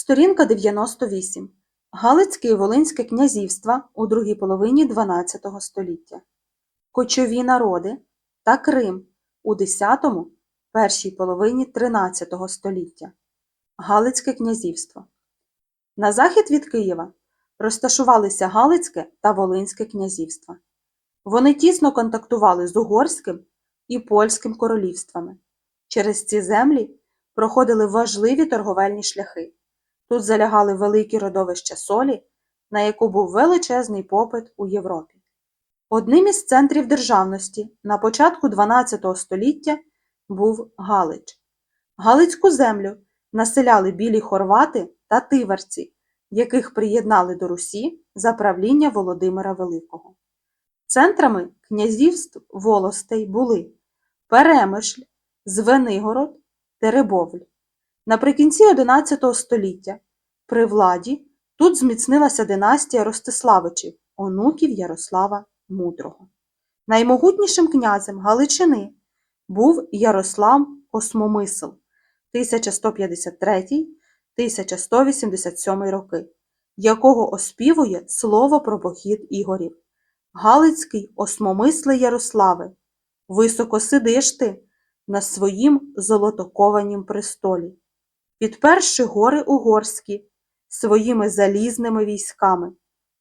Сторінка 98. Галицьке і Волинське князівства у другій половині XII століття. Кочові народи та Крим у X – першій половині XIII століття. Галицьке князівство. На захід від Києва розташувалися Галицьке та Волинське князівства. Вони тісно контактували з Угорським і Польським королівствами. Через ці землі проходили важливі торговельні шляхи. Тут залягали великі родовища солі, на яку був величезний попит у Європі. Одним із центрів державності на початку XII століття був Галич. Галицьку землю населяли білі хорвати та тиварці, яких приєднали до Русі за правління Володимира Великого. Центрами князівств волостей були Перемишль, Звенигород, Теребовль. Наприкінці XI століття при владі тут зміцнилася династія Ростиславичів, онуків Ярослава Мудрого. Наймогутнішим князем Галичини був Ярослав Осмомисл 1153-1187 роки, якого оспівує слово про похід Ігорів. Галицький осмомисли Ярославе, високо сидиш ти на своїм золотокованім престолі, підперши гори угорські своїми залізними військами,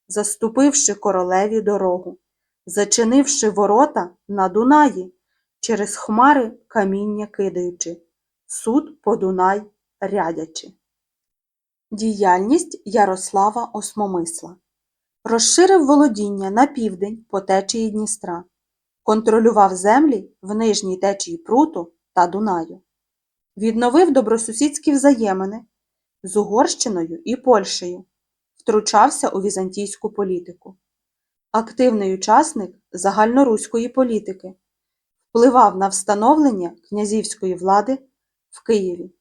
заступивши королеві дорогу, зачинивши ворота на Дунаї, через хмари каміння кидаючи, суд по Дунай рядячи. Діяльність Ярослава Осмомисла. Розширив володіння на південь по течії Дністра, контролював землі в нижній течії Пруту та Дунаю, відновив добросусідські взаємини з Угорщиною і Польщею, втручався у візантійську політику. Активний учасник загальноруської політики, впливав на встановлення князівської влади в Києві,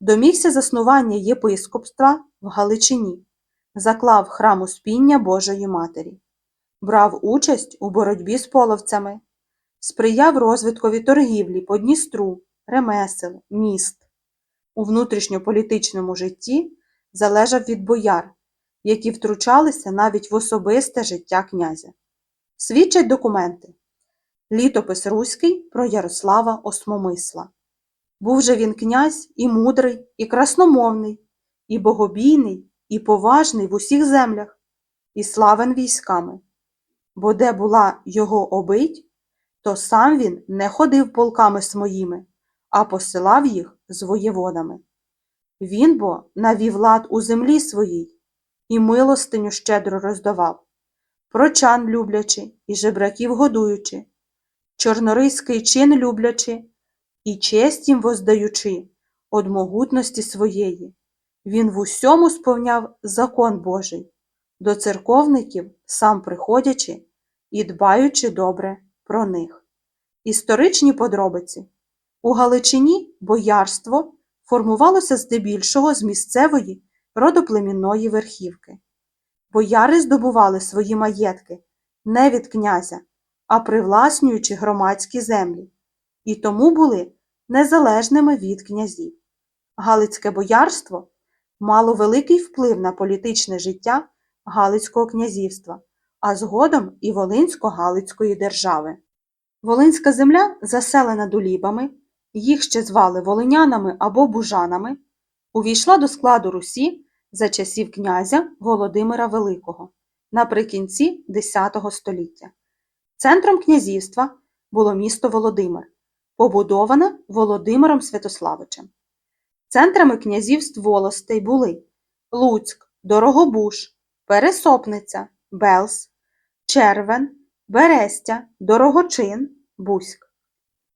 домігся заснування єпископства в Галичині, заклав храм Успіння Божої Матері, брав участь у боротьбі з половцями, сприяв розвиткові торгівлі по Дністру, ремесел, міст. У внутрішньополітичному житті залежав від бояр, які втручалися навіть в особисте життя князя. Свідчать документи. Літопис Руський про Ярослава Осмомисла. Був же він князь і мудрий, і красномовний, і богобійний, і поважний в усіх землях, і славен військами. Бо де була його обить, то сам він не ходив полками своїми, а посилав їх з воєводами. Він бо навів лад у землі своїй і милостиню щедро роздавав, прочан люблячи і жебраків годуючи, чорноризький чин люблячи і честь їм воздаючи од могутності своєї. Він в усьому сповняв закон Божий, до церковників сам приходячи і дбаючи добре про них. Історичні подробиці у Галичині боярство формувалося здебільшого з місцевої родоплемінної верхівки. Бояри здобували свої маєтки не від князя, а привласнюючи громадські землі, і тому були незалежними від князів. Галицьке боярство мало великий вплив на політичне життя Галицького князівства, а згодом і Волинсько-Галицької держави. Волинська земля заселена дулібами, їх ще звали волинянами або бужанами, увійшла до складу Русі за часів князя Володимира Великого наприкінці X століття. Центром князівства було місто Володимир, побудоване Володимиром Святославичем. Центрами князівств волостей були Луцьк, Дорогобуш, Пересопниця, Белс, Червен, Берестя, Дорогочин, Буськ.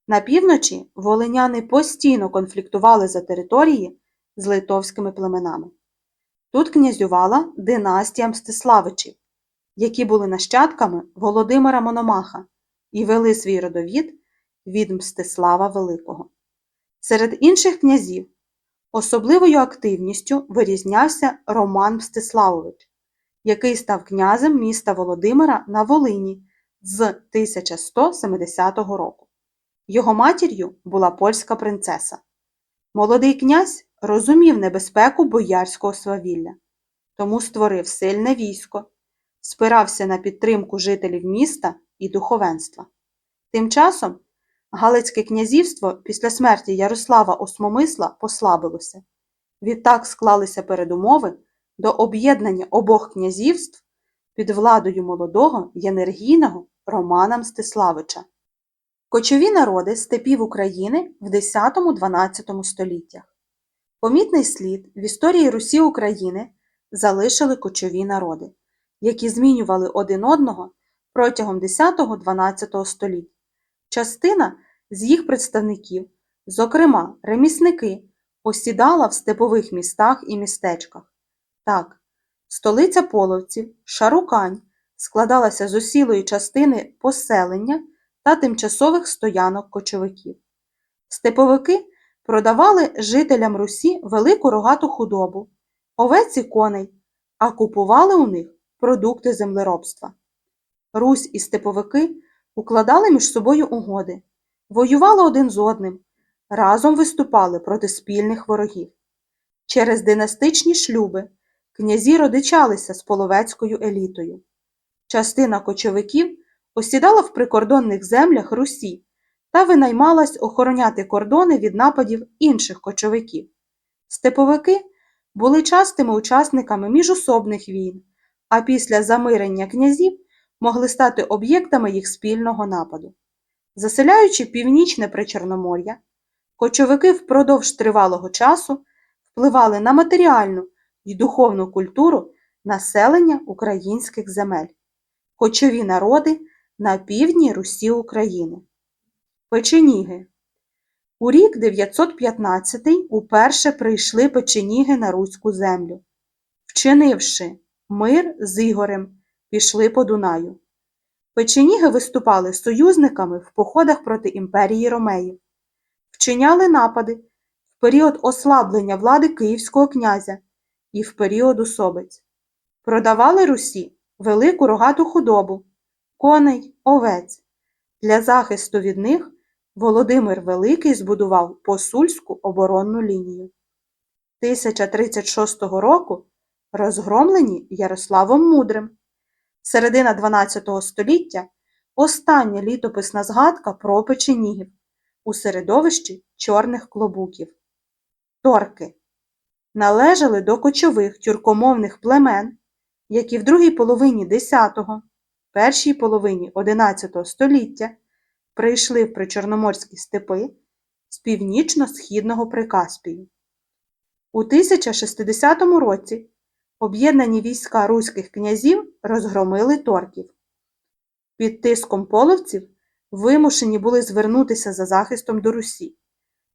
На півночі волиняни постійно конфліктували за території з литовськими племенами. Тут князювала династія Мстиславичів, які були нащадками Володимира Мономаха і вели свій родовід від Мстислава Великого. Серед інших князів особливою активністю вирізнявся Роман Мстиславович, який став князем міста Володимира на Волині з 1170 року. Його матір'ю була польська принцеса. Молодий князь розумів небезпеку боярського свавілля, тому створив сильне військо, спирався на підтримку жителів міста і духовенства. Тим часом Галицьке князівство після смерті Ярослава Осмомисла послабилося. Відтак склалися передумови до об'єднання обох князівств під владою молодого й енергійного Романа Мстиславича. Кочові народи степів України в 10-12 століттях. Помітний слід в історії Русі України залишили кочові народи, які змінювали один одного протягом 10-12 століть. Частина з їх представників, зокрема ремісники, осідала в степових містах і містечках. Так, столиця половців, Шарукань, складалася з осілої частини поселення та тимчасових стоянок кочовиків. Степовики продавали жителям Русі велику рогату худобу, овець і коней, а купували у них продукти землеробства. Русь і степовики укладали між собою угоди, воювали один з одним, разом виступали проти спільних ворогів. Через династичні шлюби князі родичалися з половецькою елітою. Частина кочовиків осідала в прикордонних землях Русі та винаймалась охороняти кордони від нападів інших кочовиків. Степовики були частими учасниками міжособних війн, а після замирення князів могли стати об'єктами їх спільного нападу. Заселяючи північне Причорномор'я, кочовики впродовж тривалого часу впливали на матеріальну і духовну культуру населення українських земель, кочові народи на півдні Русі України. Печеніги У рік 915 уперше прийшли печеніги на Руську землю. Вчинивши мир з Ігорем, пішли по Дунаю. Печеніги виступали союзниками в походах проти імперії Ромеїв, вчиняли напади в період ослаблення влади Київського князя і в період особиць, продавали Русі велику рогату худобу, коней, овець. Для захисту від них Володимир Великий збудував посульську оборонну лінію. 1036 року розгромлені Ярославом Мудрим. Середина 12 століття остання літописна згадка про печенігів у середовищі чорних клобуків. Торки належали до кочових тюркомовних племен, які в другій половині X, першій половині XI століття прийшли в причорноморські степи з північно-східного Прикаспію. У 1060 році об'єднані війська руських князів розгромили торків. Під тиском половців вимушені були звернутися за захистом до Русі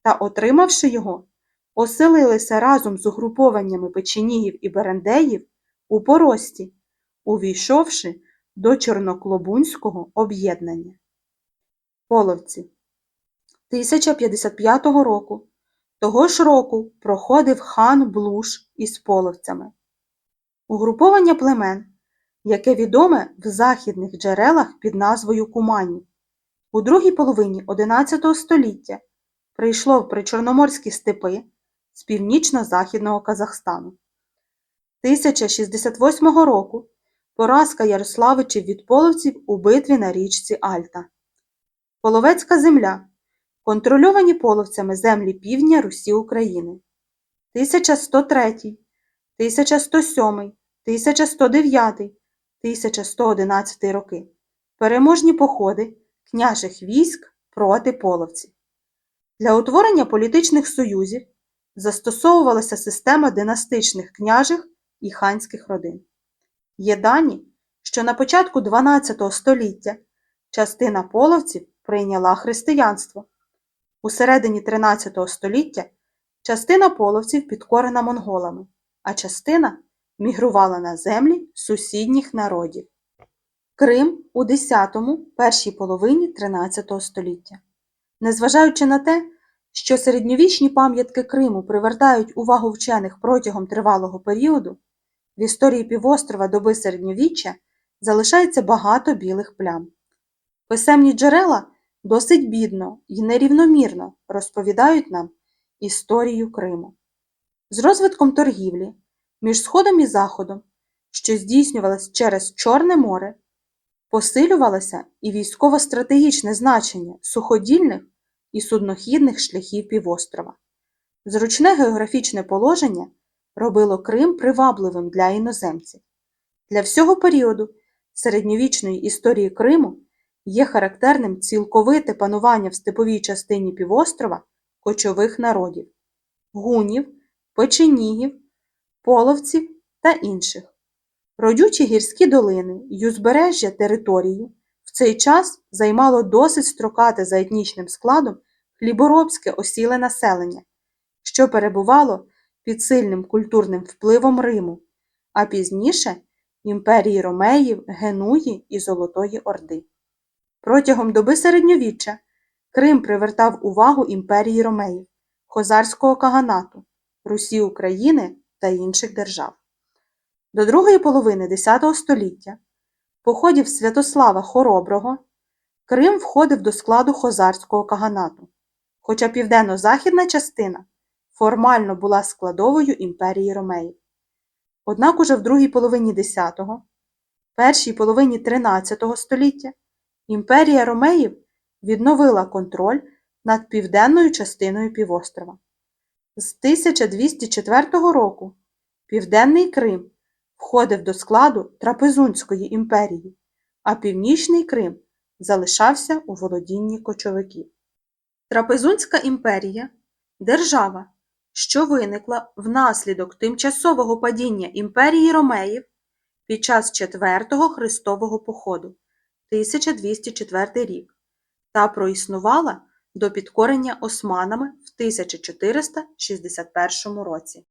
та, отримавши його, оселилися разом з угрупованнями печенігів і берендеїв у порості, увійшовши до Чорноклобунського об'єднання. Половці 1055 року того ж року проходив хан Блуш із половцями. Угруповання племен, яке відоме в західних джерелах під назвою Кумані, у другій половині XI століття прийшло в причорноморські степи з північно-західного Казахстану. 1068 року поразка Ярославичів від половців у битві на річці Альта. Половецька земля. Контрольовані половцями землі півдня Русі України. 1103, 1107, 1109, 1111 роки. Переможні походи княжих військ проти половців. Для утворення політичних союзів застосовувалася система династичних княжих і ханських родин. Є дані, що на початку 12 століття частина половців прийняла християнство. У середині 13 століття частина половців підкорена монголами, а частина мігрувала на землі сусідніх народів. Крим у 10-му, першій половині 13 століття. Незважаючи на те, що середньовічні пам'ятки Криму привертають увагу вчених протягом тривалого періоду, в історії півострова доби середньовіччя залишається багато білих плям. Писемні джерела досить бідно і нерівномірно розповідають нам історію Криму. З розвитком торгівлі між Сходом і Заходом, що здійснювалась через Чорне море, посилювалося і військово-стратегічне значення суходільних і суднохідних шляхів півострова. Зручне географічне положення робило Крим привабливим для іноземців. Для всього періоду середньовічної історії Криму є характерним цілковите панування в степовій частині півострова кочових народів гунів, печенігів, половців та інших. Родючі гірські долини й узбережжя території в цей час займало досить строкате за етнічним складом хліборобське осіле населення, що перебувало під сильним культурним впливом Риму, а пізніше імперії Ромеїв, Генуї і Золотої Орди. Протягом доби середньовіччя Крим привертав увагу імперії Ромеїв, Хозарського каганату, Русі України та інших держав. До другої половини X століття походів Святослава Хороброго Крим входив до складу Хозарського каганату, хоча південно-західна частина формально була складовою імперії Ромеїв. Однак уже в другій половині X, першій половині XIII століття імперія Ромеїв відновила контроль над південною частиною півострова. З 1204 року Південний Крим входив до складу Трапезунської імперії, а Північний Крим залишався у володінні кочовиків. Трапезунська імперія держава, що виникла внаслідок тимчасового падіння імперії Ромеїв під час Четвертого Христового походу 1204 рік та проіснувала до підкорення османами в 1461 році.